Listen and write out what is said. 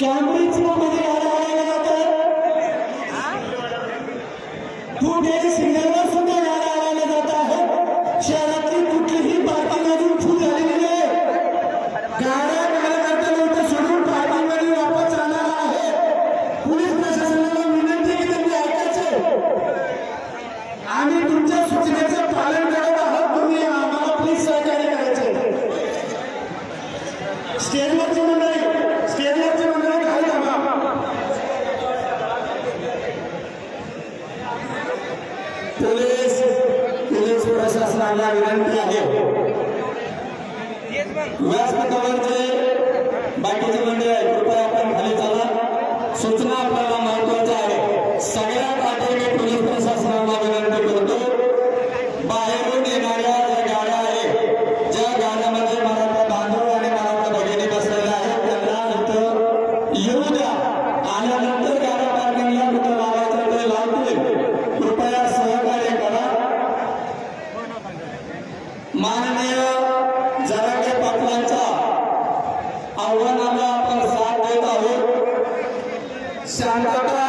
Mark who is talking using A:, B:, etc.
A: Cambridge मध्ये गाड्या आणायला जातात कुठे सिग्नलवर सुद्धा गाड्या आणायला जात आहे शहरातली कुठलीही पार्किंग अजून फुल झालेली नाही गाड्या कार्यकर्त्यांना इथं सोडून पार्किंग मध्ये वापस जाणार आहे पोलीस प्रशासनाला विनंती की त्यांनी ऐकायचे आम्ही पोलीस पोलीस प्रशासनाला विनंती आहे. व्यासपीठावरचे बाकीचे मंडळी आहे कृपया आपण खाली चाला. सूचना आपल्याला महत्त्वाच्या आहे. सगळ्यात आधी मी पोलीस प्रशासनाला विनंती करतो बाहेरून येणाऱ्या ज्या गाड्या आहेत ज्या गाड्यामध्ये मराठा बांधव आणि मराठा भगिनी बसलेल्या आहेत त्यांना इथं येऊ द्या. माननीय जरांगे पाटलांच्या आव्हानाला आपण साथ देत आहोत. शांतता